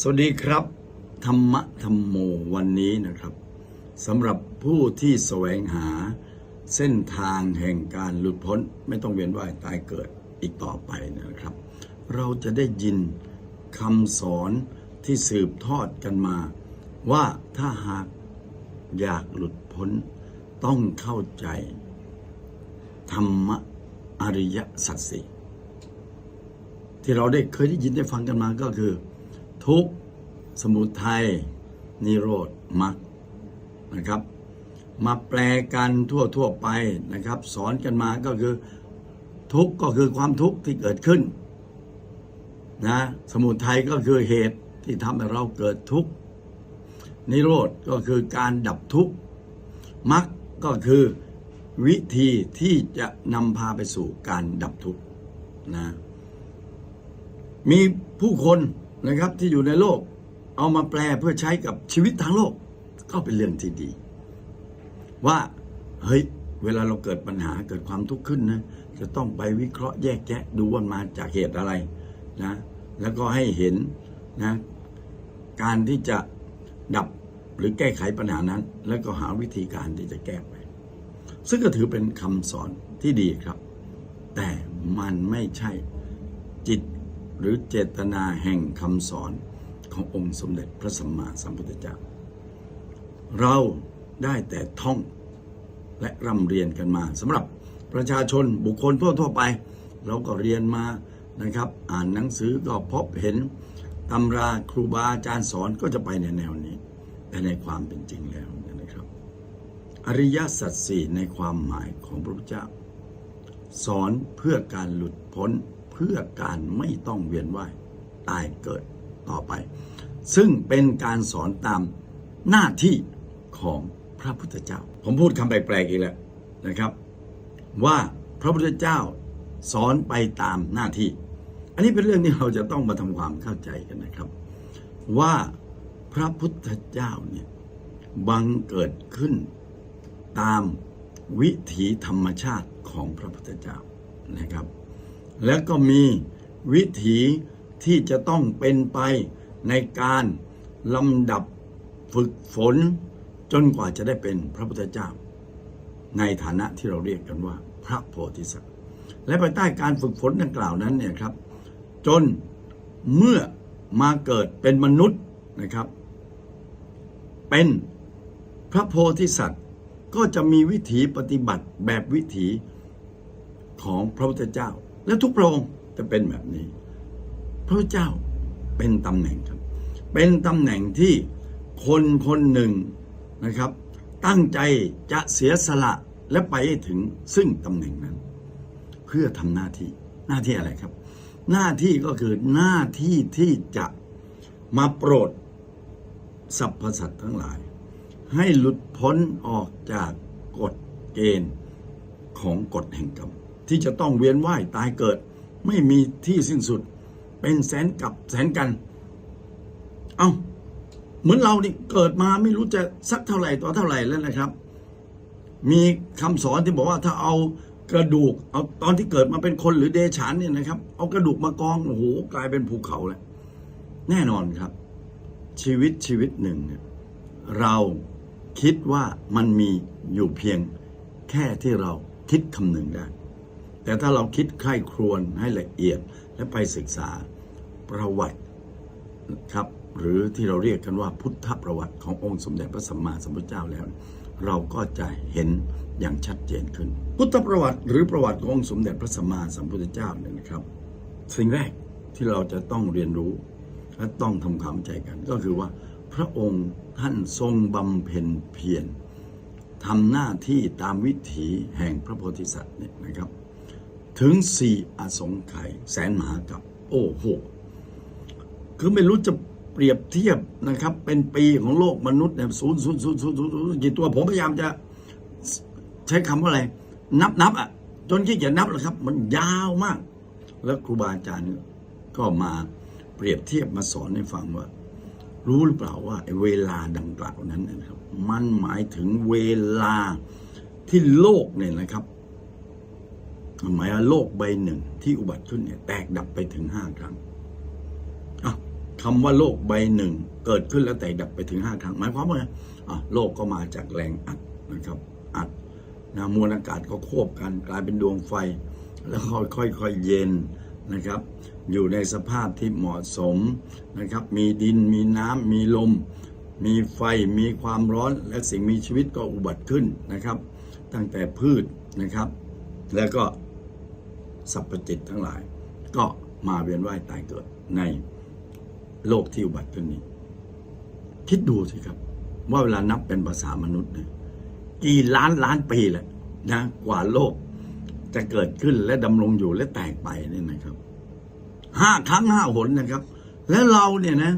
สวัสดีครับ ธรรมะธรรมโมวันนี้นะครับสำหรับผู้ที่แสวงหาเส้นทางแห่งการหลุดพ้น ไม่ต้องเวียนว่ายตายเกิดอีกต่อไปนะครับ เราจะได้ยินคำสอนที่สืบทอดกันมา ว่าถ้าหากอยากหลุดพ้น ต้องเข้าใจ ธรรมะอริยสัจสี่ที่เราได้เคยได้ยินได้ฟังกันมาก็คือ ทุกสมุทัยนิโรธมรรคนะครับ มาแปลกันทั่วทั่วไปนะครับ สอนกันมาก็คือทุกก็คือความทุกข์ที่เกิดขึ้นนะสมุทัยก็คือเหตุที่ทำให้เราเกิดทุกข์นิโรธก็คือการดับทุกข์มรรคก็คือวิธีที่จะนำพาไปสู่การดับทุกข์นะมีผู้คน นะครับที่อยู่ในโลก เอามาแปลเพื่อใช้กับชีวิตทางโลก ก็เป็นเรื่องที่ดี ว่าเฮ้ยเวลาเราเกิดปัญหาเกิดความทุกข์ขึ้นนะจะต้องไปวิเคราะห์แยกแยะดูว่ามาจากเหตุอะไรนะแล้วก็ให้เห็นนะการที่จะดับหรือแก้ไขปัญหานั้น แล้วก็หาวิธีการที่จะแก้ไป ซึ่งก็ถือเป็นคำสอนที่ดีครับ แต่มันไม่ใช่จิต หรือเจตนาแห่งคำสอนขององค์สมเด็จพระสัมมาสัมพุทธเจ้า เราได้แต่ท่องและร่ำเรียนกันมาสำหรับประชาชนบุคคลทั่วๆไป เราก็เรียนมานะครับ อ่านหนังสือก็พบเห็นตำราครูบาอาจารย์สอนก็จะไปในแนวนี้ แต่ในความเป็นจริงแล้วนะครับ อริยสัจสี่ในความหมายของพระพุทธเจ้า สอนเพื่อการหลุดพ้น เพื่อการไม่ต้องเวียนว่ายตายเกิดต่อไป ซึ่งเป็นการสอนตามหน้าที่ของพระพุทธเจ้า ผมพูดคำแปลกๆอีกแล้วนะครับ ว่าพระพุทธเจ้าสอนไปตามหน้าที่ อันนี้เป็นเรื่องที่เราจะต้องมาทำความเข้าใจกันนะครับ ว่าพระพุทธเจ้าเนี่ยบังเกิดขึ้นตามวิถีธรรมชาติของพระพุทธเจ้านะครับ แล้วก็มีวิถีที่จะต้องเป็นไปในการลำดับฝึกฝน จนกว่าจะได้เป็นพระพุทธเจ้า ในฐานะที่เราเรียกกันว่าพระโพธิสัตว์ และภายใต้การฝึกฝนดังกล่าวนั้นเนี่ยครับ จนเมื่อมาเกิดเป็นมนุษย์นะครับ เป็นพระโพธิสัตว์ก็จะมีวิถีปฏิบัติแบบวิถีของพระพุทธเจ้า และทุกพระองค์จะเป็นแบบนี้ พระเจ้าเป็นตำแหน่งครับ เป็นตำแหน่งที่คนคนหนึ่งนะครับ ตั้งใจจะเสียสละและไปถึงซึ่งตำแหน่งนั้น เพื่อทำหน้าที่หน้าที่อะไรครับ หน้าที่ก็คือหน้าที่ที่จะมาโปรดสรรพสัตว์ทั้งหลาย ให้หลุดพ้นออกจากกฎเกณฑ์ของกฎแห่งกรรม ที่จะต้องเวียนว่ายตายเกิด ไม่มีที่สิ้นสุด เป็นแสนกับแสนกัน เอา้าเหมือนเรานี่เกิดมาไม่รู้จะสักเท่าไหร่ต่อเท่าไหร่แล้วนะครับ มีคำสอนที่บอกว่าถ้าเอากระดูกเอาตอนที่เกิดมาเป็นคนหรือเดชานเนี่ยนะครับ เอากระดูกมากองโอ้โหกลายเป็นภูเขาแล้วแน่นอนครับ ชีวิตชีวิตหนึ่งเนี่ยเราคิดว่ามันมีอยู่เพียงแค่ที่เราคิดคำหนึ่งได้ แต่ถ้าเราคิดใคร่ครวญให้ละเอียดและไปศึกษาประวัติครับหรือที่เราเรียกกันว่าพุทธประวัติขององค์สมเด็จพระสัมมาสัมพุทธเจ้าแล้ว เราก็จะเห็นอย่างชัดเจนขึ้น พุทธประวัติหรือประวัติขององค์สมเด็จพระสัมมาสัมพุทธเจ้าเนี่ยนะครับ สิ่งแรกที่เราจะต้องเรียนรู้และต้องทำความเข้าใจกัน ก็คือว่าพระองค์ท่านทรงบำเพ็ญเพียรทำหน้าที่ตามวิถีแห่งพระโพธิสัตว์เนี่ยนะครับ ถึงสี่อสงไขยแสนมหากับ โอ้โห คือไม่รู้จะเปรียบเทียบนะครับ เป็นปีของโลกมนุษย์เนี่ยศูนย์ศูนย์ศูนย์ศูนย์ศูนย์ศูนย์กี่ตัวผมพยายามจะใช้คำว่าอะไร นับนับอะ จนขี้เกียจนับแล้วครับ มันยาวมาก แล้วครูบาอาจารย์ก็มาเปรียบเทียบมาสอนให้ฟังว่า รู้หรือเปล่าว่าเวลาดังกล่าวนั้นนะครับ มันหมายถึงเวลาที่โลกเนี่ยนะครับ หมายว่าโลกใบหนึ่ง ที่อุบัติขึ้นเนี่ย แตกดับไปถึงห้าครั้งคำว่าโลกใบหนึ่ง เกิดขึ้นแล้วแตกดับไปถึงห้าครั้ง หมายความว่าอะโลกก็มาจากแรงอัดนะครับ อัดนะมวลอากาศก็ควบกันกลายเป็นดวงไฟ แล้วค่อยๆเย็นนะครับ อยู่ในสภาพที่เหมาะสมนะครับ มีดินมีน้ำมีลม มีไฟมีความร้อนและสิ่งมีชีวิตก็อุบัติขึ้นนะครับ ตั้งแต่พืชนะครับ แล้วก็ สรรพจิตทั้งหลาย ก็มาเวียนว่ายตายเกิดในโลกที่อุบัติขึ้นนี้ คิดดูสิครับ ว่าเวลานับเป็นภาษามนุษย์เนี่ยกี่ล้านล้านปีแหละนะกว่าโลกจะเกิดขึ้นและดำรงอยู่และแตกไปนี่นะครับห้าครั้งห้าหนนะครับ แล้วเราเนี่ยนะ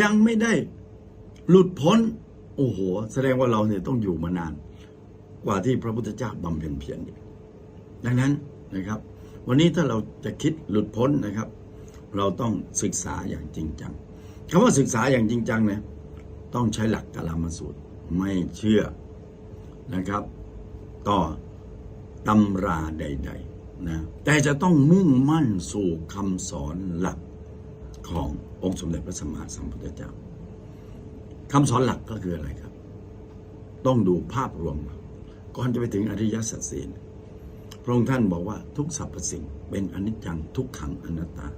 ยังไม่ได้หลุดพ้น โอ้โห แสดงว่าเราเนี่ยต้องอยู่มานาน กว่าที่พระพุทธเจ้าบำเพ็ญเพียรดังนั้นนะครับ วันนี้ถ้าเราจะคิดหลุดพ้นนะครับ เราต้องศึกษาอย่างจริงจังคำว่าศึกษาอย่างจริงจังเนี่ยต้องใช้หลักกาลามสูตรไม่เชื่อนะครับ ต่อตำราใด ๆ นะ แต่จะต้องมุ่งมั่นสู่คำสอนหลักขององค์สมเด็จพระสัมมาสัมพุทธเจ้าคำสอนหลักก็คืออะไรครับ ต้องดูภาพรวม ก่อนจะไปถึงอริยสัจสี่ ระองค์ท่านบอกว่าทุกสรรพสิ่ง เป็นอนิจจังทุกขังอนัตตา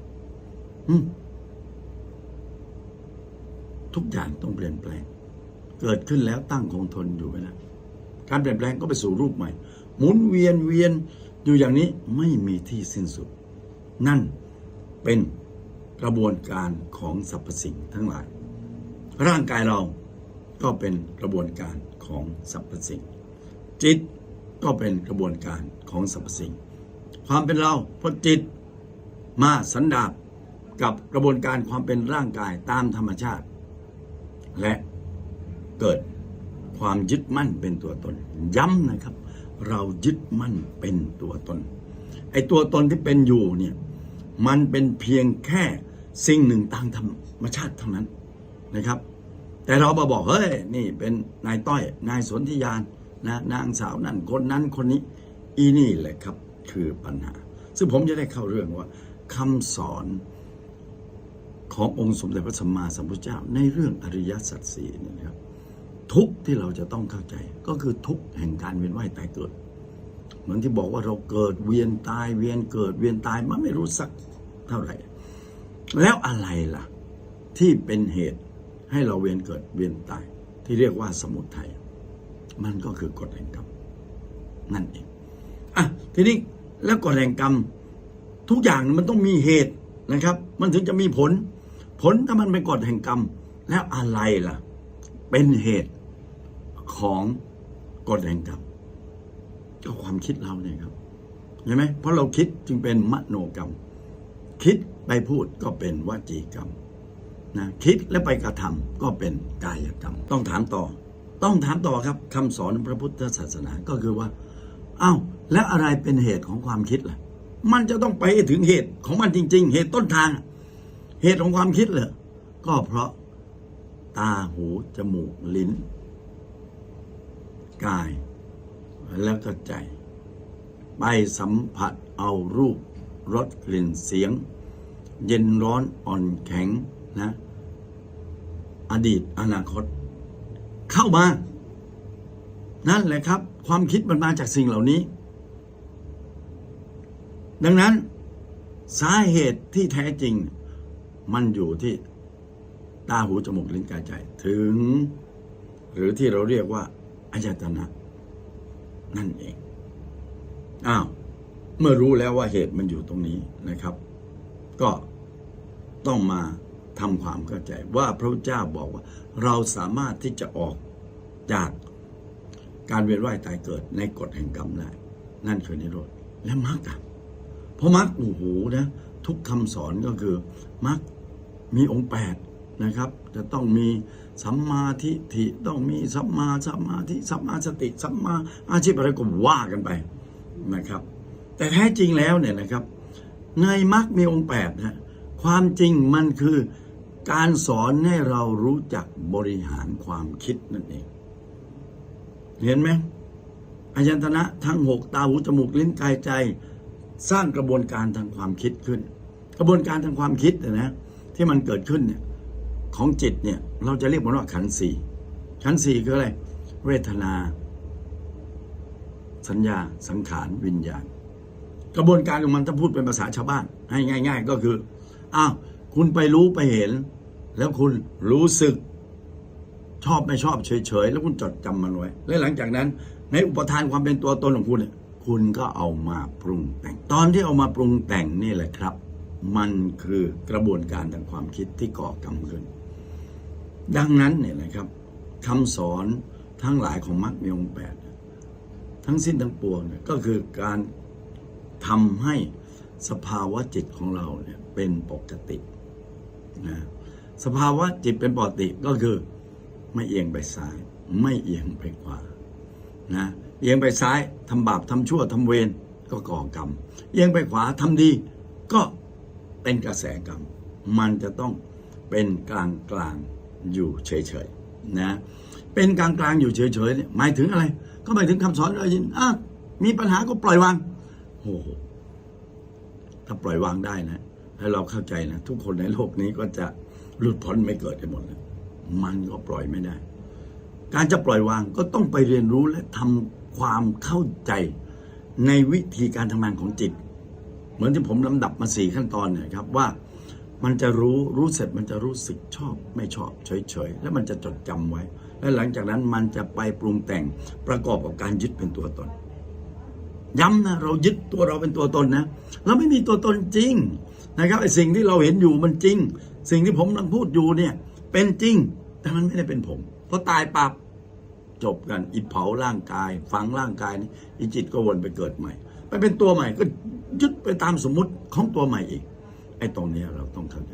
ทุกอย่างต้องเปลี่ยนแปลง เกิดขึ้นแล้วตั้งคงทนอยู่ไม่นานการเปลี่ยนแปลงก็ไปสู่รูปใหม่ หมุนเวียนเวียนอยู่อย่างนี้ไม่มีที่สิ้นสุด นั่นเป็นกระบวนการของสรรพสิ่งทั้งหลาย ร่างกายเราก็เป็นกระบวนการของสรรพสิ่ง จิตก็เป็นกระบวนการ ของสรรพสิ่ง ความเป็นเราพราะจิตมาสันดาบกับกระบวนการความเป็นร่างกายตามธรรมชาติ และเกิดความยึดมั่นเป็นตัวตน ย้ำนะครับ เรายึดมั่นเป็นตัวตน ไอ้ตัวตนที่เป็นอยู่เนี่ยมันเป็นเพียงแค่สิ่งหนึ่งตามธรรมชาติเท่านั้นนะครับ แต่เรามาบอกเฮ้ยนี่เป็นนายต้อยนายสนธิยานนะนางสาวนั่นคนนั้นคนนี้ อีนี่แหละครับคือปัญหา ซึ่งผมจะได้เข้าเรื่องว่าคำสอนขององค์สมเด็จพระสัมมาสัมพุทธเจ้า ในเรื่องอริยสัจสี่นยนะครับ ทุกที่เราจะต้องเข้าใจก็คือทุกแห่งการเวียนว่ายตายเกิด เหมือนที่บอกว่าเราเกิดเวียนตายเวียนเกิดเวียนตายมันไม่รู้สักเท่าไหร่ แล้วอะไรล่ะ ที่เป็นเหตุให้เราเวียนเกิดเวียนตาย ที่เรียกว่าสมุทัยมันก็คือกฎแห่งกรรมนั่นเอง อะทีนี้แล้วกฎแห่งกรรม ทุกอย่างมันต้องมีเหตุนะครับ มันถึงจะมีผล ผลถ้ามันเป็นกฎแห่งกรรม แล้วอะไรล่ะ เป็นเหตุของกฎแห่งกรรมก็ความคิดเราเนี่ยครับเห็นไหมเพราะเราคิดจึงเป็นมโนกรรม คิดไปพูดก็เป็นวจีกรรมนะคิดและไปกระทำก็เป็นกายกรรม ต้องถามต่อ ต้องถามต่อครับคำสอนพระพุทธศาสนาก็คือว่า อ้าวแล้วอะไรเป็นเหตุของความคิดล่ะ มันจะต้องไปถึงเหตุของมันจริง ๆ เหตุต้นทาง เหตุของความคิดเหรอก็เพราะตาหูจมูกลิ้น กาย แล้วก็ใจ ไปสัมผัสเอารูปรสกลิ่นเสียง เย็นร้อนอ่อนแข็งนะ อดีตอนาคต เข้ามา นั่นแหละครับ ความคิดมันมาจากสิ่งเหล่านี้ ดังนั้นสาเหตุที่แท้จริง มันอยู่ที่ตาหูจมูกลิ้นกายใจ ถึง หรือที่เราเรียกว่าอายตนะนั่นเองอ้าวเมื่อรู้แล้วว่าเหตุมันอยู่ตรงนี้นะครับ ก็ต้องมาทำความเข้าใจว่าพระเจ้าบอกว่า เราสามารถที่จะออกจาก การเวียนว่ายตายเกิดในกฎแห่งกรรมได้นั่นคือนิโรธและมรรคอะเพราะมรรคโอ้โหนะทุกคำสอนก็คือมรรคมีองค์แปดนะครับ จะต้องมีสัมมาทิฏฐิต้องมีสัมมาสัมมาทิสัมมาสติสัมมาอาชีพอะไรก็ว่ากันไปนะครับ แต่แท้จริงแล้วเนี่ยนะครับ ในมรรคมีองค์แปดนะความจริงมันคือการสอนให้เรารู้จักบริหารความคิดนั่นเอง เห็นไหมอายันตนะทั้งหกตาหูจมูกลิ้นกายใจ สร้างกระบวนการทางความคิดขึ้น กระบวนการทางความคิดนยนะ ที่มันเกิดขึ้นเนี่ยของจิตเนี่ย เราจะเรียกมันว่าขันสี่ขันสี่คืออะไร เวทนา สัญญาสังขารวิญญาณ กระบวนการของมันถ้าพูดเป็นภาษาชาวบ้าน ให้ง่าย ๆ ก็คืออ้าวคุณไปรู้ไปเห็น แล้วคุณรู้สึก ชอบไม่ชอบเฉยๆ แล้วคุณจดจำมันไว้ และหลังจากนั้น ในอุปทานความเป็นตัวตนของคุณเนี่ยคุณก็เอามาปรุงแต่ง ตอนที่เอามาปรุงแต่งนี่แหละครับ มันคือกระบวนการทางความคิดที่ก่อกรรมขึ้น ดังนั้นเนี่ยนะครับคำสอนทั้งหลายของมรรคมีองค์แปดทั้งสิ้นทั้งปวงเนี่ยก็คือการทำให้สภาวะจิตของเราเนี่ยเป็นปกตินะสภาวะจิตเป็นปกติก็คือ ไม่เอียงไปซ้าย ไม่เอียงไปขวานะเอียงไปซ้ายทำบาปทำชั่วทำเวรก็ก่อกรรม เอียงไปขวาทำดี ก็เป็นกระแสกรรม มันจะต้องเป็นกลางกลางอยู่เฉยๆนะเป็นกลางกลางอยู่เฉยๆเนี่ยหมายถึงอะไร ก็หมายถึงคำสอนเรายินอะมีปัญหาก็ปล่อยวางโอ้โหถ้าปล่อยวางได้นะให้เราเข้าใจนะ ทุกคนในโลกนี้ก็จะหลุดพ้นไม่เกิดกันหมดเลย มันก็ปล่อยไม่ได้ การจะปล่อยวางก็ต้องไปเรียนรู้และทำความเข้าใจในวิธีการทำงานของจิต เหมือนที่ผมลำดับมาสี่ขั้นตอนเนี่ยครับว่ามันจะรู้รู้เสร็จมันจะรู้สึกชอบไม่ชอบเฉยๆ แล้วมันจะจดจำไว้ และหลังจากนั้นมันจะไปปรุงแต่งประกอบกับการยึดเป็นตัวตน ย้ำนะเรายึดตัวเราเป็นตัวตนนะเราไม่มีตัวตนจริงนะครับไอ้สิ่งที่เราเห็นอยู่มันจริง สิ่งที่ผมกำลังพูดอยู่เนี่ยเป็นจริง แต่มันไม่ได้เป็นผมเพอตายปับจบกันอีเผาร่างกาย ฝังร่างกายนี่อีจิตก็วนไปเกิดใหม่ ไปเป็นตัวใหม่ก็ยึดไปตามสมมุติของตัวใหม่อีก ไอ้ตรงนี้เราต้องเข้าใจ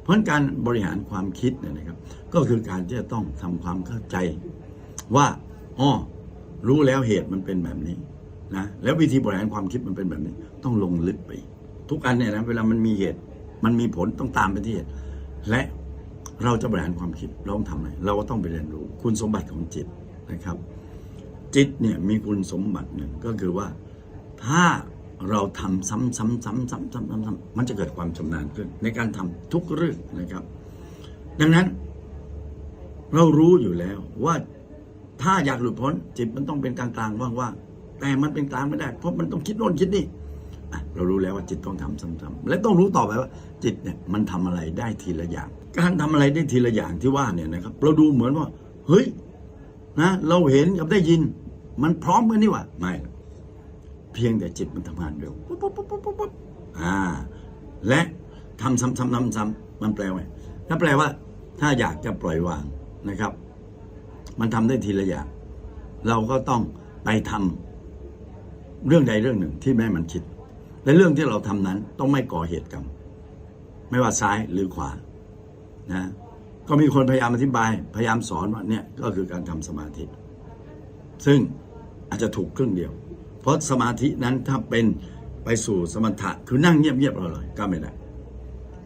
เพราะนั้นการบริหารความคิดเนี่ยนะครับ ก็คือการที่จะต้องทำความเข้าใจว่าอ๋อรู้แล้วเหตุมันเป็นแบบนี้นะแล้ววิธีบริหารความคิดมันเป็นแบบนี้ ต้องลงลึกไป ทุกอันเนี่ยนะเวลามันมีเหตุ มันมีผลต้องตามไปที่เหตุและ เราจะบริหารความคิดเราต้องทำอะไรเราก็ต้องไปเรียนรู้ คุณสมบัติของจิตนะครับ จิตเนี่ยมีคุณสมบัติหนึ่งก็คือว่าถ้าเราทำซ้ำๆซ้ำๆซ้ำๆซ้ำๆซ้ำๆมันจะเกิดความชำนาญขึ้น ในการทำทุกเรื่องนะครับ ดังนั้น เรารู้อยู่แล้วว่าถ้าอยากหลุดพ้นจิตมันต้องเป็นกลางๆว่างๆแต่มันเป็นกลางไม่ได้ เพราะมันต้องคิดโน่นคิดนี่ เรารู้แล้วว่าจิตต้องทำซ้ำๆและต้องรู้ต่อไปว่า จิตเนี่ยมันทำอะไรได้ทีละอย่าง การทำอะไรได้ทีละอย่างที่ว่าเนี่ยนะครับ เราดูเหมือนว่า เฮ้ยนะเราเห็นกับได้ยิน มันพร้อมกันนี่หว่าไม่ เพียงแต่จิตมันทำงานเร็วปุ๊บปุ๊บปุ๊บปุ๊บปุ๊บอ่า และทำซ้ำซ้ำซ้ำซ้ำมันแปลว่าถ้าแปลว่า ถ้าอยากจะปล่อยวางนะครับ มันทำได้ทีละอย่าง เราก็ต้องไปทำเรื่องใดเรื่องหนึ่งที่แม่มันคิด และเรื่องที่เราทำนั้นต้องไม่ก่อเหตุกรรม ไม่ว่าซ้ายหรือขวานะก็มีคนพยายามอธิบาย พยายามสอนว่าเนี่ยก็คือการทำสมาธิ ซึ่งอาจจะถูกครึ่งเดียว เพราะสมาธินั้นถ้าเป็นไปสู่สมถะคือนั่งเงียบๆเลยก็ไม่ได้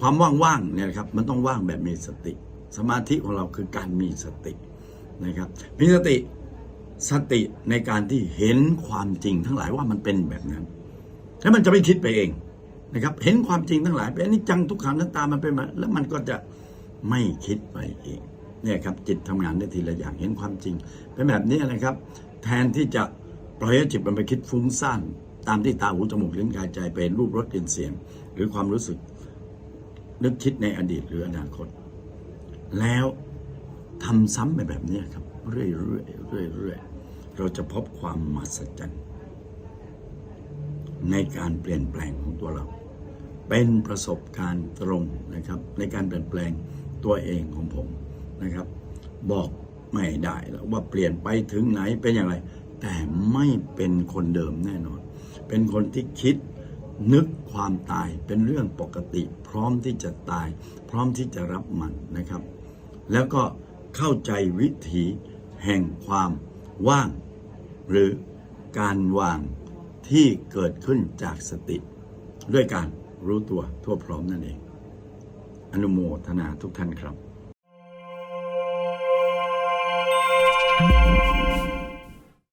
ความว่างๆเนี่ยครับมันต้องว่างแบบมีสติ สมาธิของเราคือการมีสตินะครับมีสติสติในการที่เห็นความจริงทั้งหลายว่ามันเป็นแบบนั้น แล้วมันจะไม่คิดไปเองนะครับ เห็นความจริงทั้งหลายเป็นอนิจจังทุกขังนั้นตามมันเป็นมาแล้วมันก็จะไม่คิดไปเองเนี่ยครับจิตทำงานได้ทีละอย่างเห็นความจริง เป็นแบบนี้นะครับ แทนที่จะปล่อยให้จิตมันไปคิดฟุ้งซ่านตามที่ตาหูจมูกลิ้นกายใจเป็นรูปรสกลิ่นเสียง หรือความรู้สึก นึกคิดในอดีตหรืออนาคต แล้วทำซ้ำไปแบบนี้ครับ เรื่อยๆเรื่อยๆเราจะพบความมหัศจรรย์ ในการเปลี่ยนแปลงของตัวเรา เป็นประสบการณ์ตรงนะครับ ในการเปลี่ยนแปลงตัวเองของผมนะครับ บอกไม่ได้แล้วว่าเปลี่ยนไปถึงไหนเป็นอย่างไร แต่ไม่เป็นคนเดิมแน่นอน เป็นคนที่คิดนึกความตายเป็นเรื่องปกติ พร้อมที่จะตาย พร้อมที่จะรับมันนะครับ แล้วก็เข้าใจวิถีแห่งความว่าง หรือการวาง ที่เกิดขึ้นจากสติ ด้วยการรู้ตัวทั่วพร้อมนั่นเอง อนุโมทนาทุกท่านครับ